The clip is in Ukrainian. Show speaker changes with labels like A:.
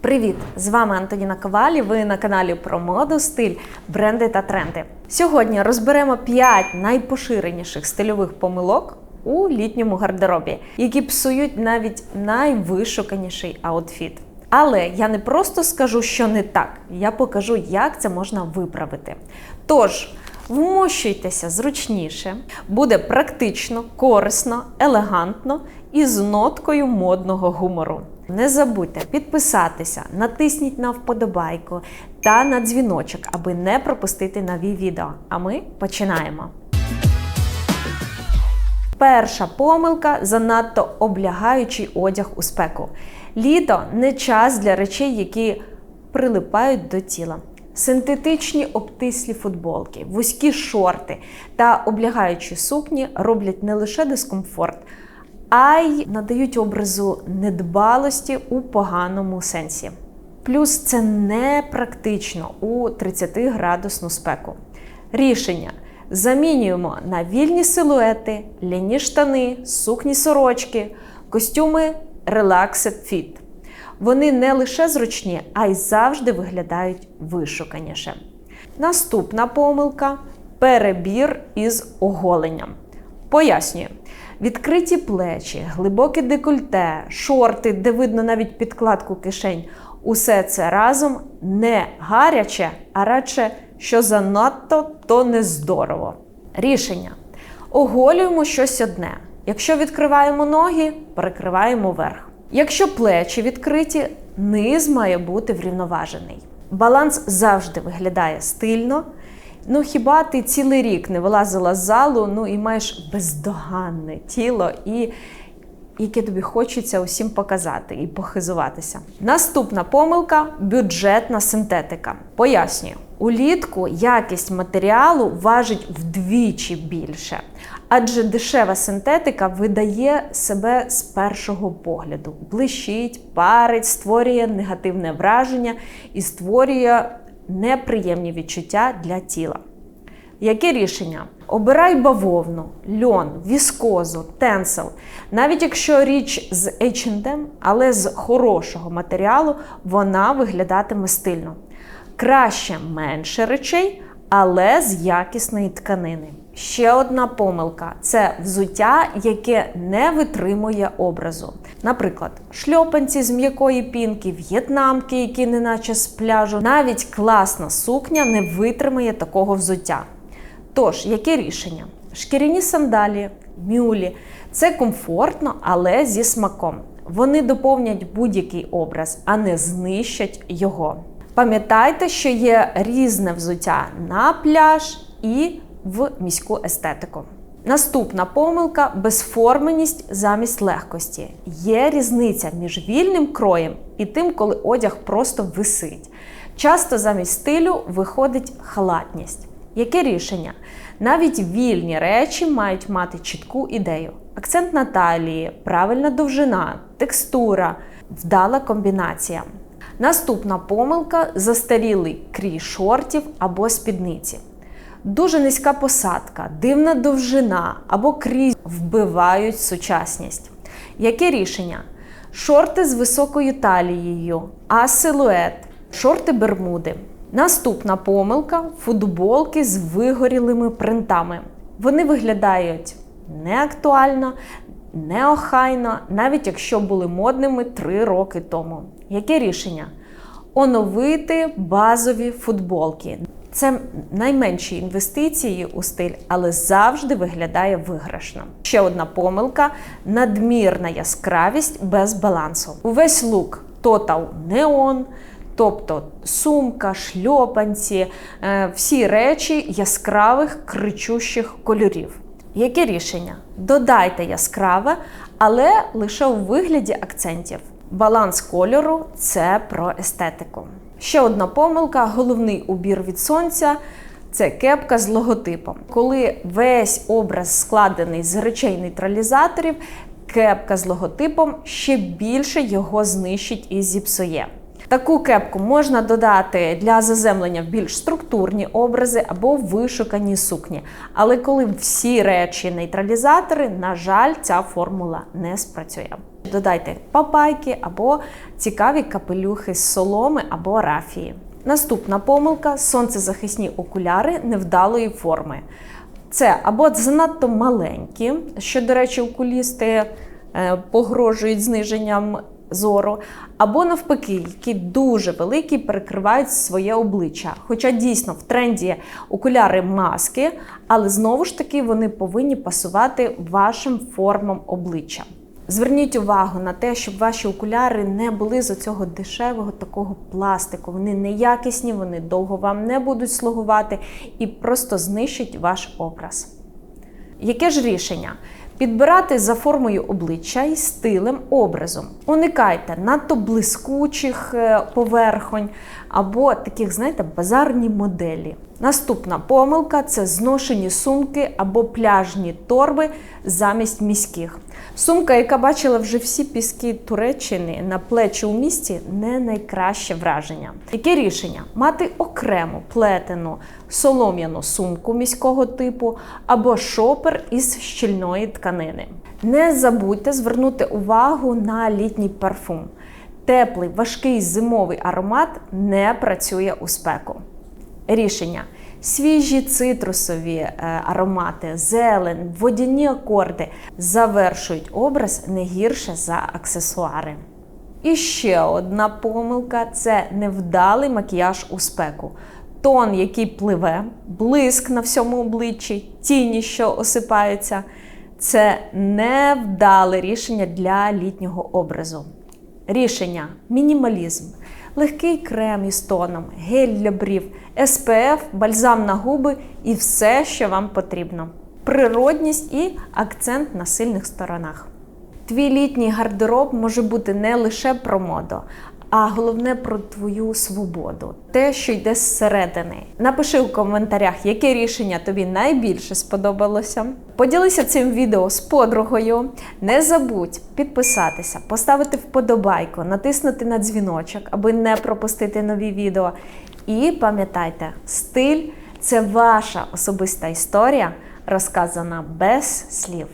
A: Привіт! З вами Антоніна Ковалі. Ви на каналі про моду, стиль, бренди та тренди. Сьогодні розберемо 5 найпоширеніших стильових помилок у літньому гардеробі, які псують навіть найвишуканіший аутфіт. Але я не просто скажу, що не так, я покажу, як це можна виправити. Тож, вмощуйтеся зручніше, буде практично, корисно, елегантно і з ноткою модного гумору. Не забудьте підписатися, натисніть на вподобайку та на дзвіночок, аби не пропустити нові відео. А ми починаємо. Перша помилка занадто облягаючий одяг у спеку. Літо не час для речей, які прилипають до тіла. Синтетичні обтислі футболки, вузькі шорти та облягаючі сукні роблять не лише дискомфорт, а й надають образу недбалості у поганому сенсі. Плюс це не практично у 30-градусну спеку. Рішення: замінюємо на вільні силуети, ляні штани, сукні сорочки, костюми Relaxed Fit. Вони не лише зручні, а й завжди виглядають вишуканіше. Наступна помилка перебір із оголенням. Пояснюю. Відкриті плечі, глибоке декольте, шорти, де видно навіть підкладку кишень. Усе це разом не гаряче, а радше, що занадто, то не здорово. Рішення: оголюємо щось одне. Якщо відкриваємо ноги, перекриваємо верх. Якщо плечі відкриті, низ має бути врівноважений. Баланс завжди виглядає стильно. Ну, хіба ти цілий рік не вилазила з залу, ну і маєш бездоганне тіло, і яке тобі хочеться усім показати і похизуватися. Наступна помилка бюджетна синтетика. Пояснюю, улітку якість матеріалу важить вдвічі більше, адже дешева синтетика видає себе з першого погляду, блищить, парить, створює негативне враження і створює неприємні відчуття для тіла. Яке рішення? Обирай бавовну, льон, віскозу, тенсел. Навіть якщо річ з H&M, але з хорошого матеріалу, вона виглядатиме стильно. Краще менше речей, але з якісної тканини. Ще одна помилка це взуття, яке не витримує образу. Наприклад, шльопанці з м'якої пінки, в'єтнамки, які неначе з пляжу. Навіть класна сукня не витримає такого взуття. Тож, яке рішення? Шкіряні сандалі, мюлі це комфортно, але зі смаком. Вони доповнять будь-який образ, а не знищать його. Пам'ятайте, що є різне взуття на пляж і в міську естетику. Наступна помилка безформеність замість легкості. Є різниця між вільним кроєм і тим, коли одяг просто висить. Часто замість стилю виходить халатність. Яке рішення? Навіть вільні речі мають мати чітку ідею. Акцент на талії, правильна довжина, текстура, вдала комбінація. Наступна помилка застарілий крій шортів або спідниці. Дуже низька посадка, дивна довжина або крізь вбивають сучасність. Яке рішення? Шорти з високою талією, а силует, шорти бермуди. Наступна помилка футболки з вигорілими принтами. Вони виглядають неактуально, неохайно, навіть якщо були модними 3 роки тому. Яке рішення? Оновити базові футболки. Це найменші інвестиції у стиль, але завжди виглядає виграшно. Ще одна помилка надмірна яскравість без балансу. Увесь лук тотал неон. Тобто сумка, шльопанці, е, всі речі яскравих кричущих кольорів. Яке рішення? Додайте яскраве, але лише у вигляді акцентів. Баланс кольору це про естетику. Ще одна помилка: головний убір від сонця це кепка з логотипом. Коли весь образ складений з речей нейтралізаторів, кепка з логотипом ще більше його знищить і зіпсує. Таку кепку можна додати для заземлення в більш структурні образи або вишукані сукні. Але коли всі речі нейтралізатори, на жаль, ця формула не спрацює. Додайте папайки або цікаві капелюхи з соломи або рафії. Наступна помилка сонцезахисні окуляри невдалої форми. Це або занадто маленькі, що, до речі, окулісти е, погрожують зниженням зору, або навпаки, які дуже великі, перекривають своє обличчя. Хоча дійсно в тренді окуляри маски, але знову ж таки вони повинні пасувати вашим формам обличчя. Зверніть увагу на те, щоб ваші окуляри не були з оцього дешевого такого пластику. Вони неякісні, вони довго вам не будуть слугувати і просто знищать ваш образ. Яке ж рішення? Підбирати за формою обличчя і стилем образом. Уникайте надто блискучих е, поверхонь або таких, знаєте, базарні моделі. Наступна помилка це зношені сумки або пляжні торби замість міських. Сумка, яка бачила вже всі піски Туреччини на плечі у місті, не найкраще враження. Яке рішення? Мати окрему плетену солом'яну сумку міського типу або шопер із щільної тканини. Не забудьте звернути увагу на літній парфум. Теплий, важкий зимовий аромат не працює у спеку. Рішення. Свіжі цитрусові е, аромати, зелень, водяні акорди завершують образ не гірше за аксесуари. І ще одна помилка це невдалий макіяж у спеку. Тон, який пливе, блиск на всьому обличчі, тіні, що осипаються. Це невдале рішення для літнього образу. Рішення мінімалізм, легкий крем із тоном, гель для брів, СПФ, бальзам на губи і все, що вам потрібно. Природність і акцент на сильних сторонах. Твій літній гардероб може бути не лише про моду, а головне про твою свободу, те, що йде зсередини. Напиши в коментарях, яке рішення тобі найбільше сподобалося. Поділися цим відео з подругою. Не забудь підписатися, поставити вподобайку, натиснути на дзвіночок, аби не пропустити нові відео. І пам'ятайте, стиль це ваша особиста історія, розказана без слів.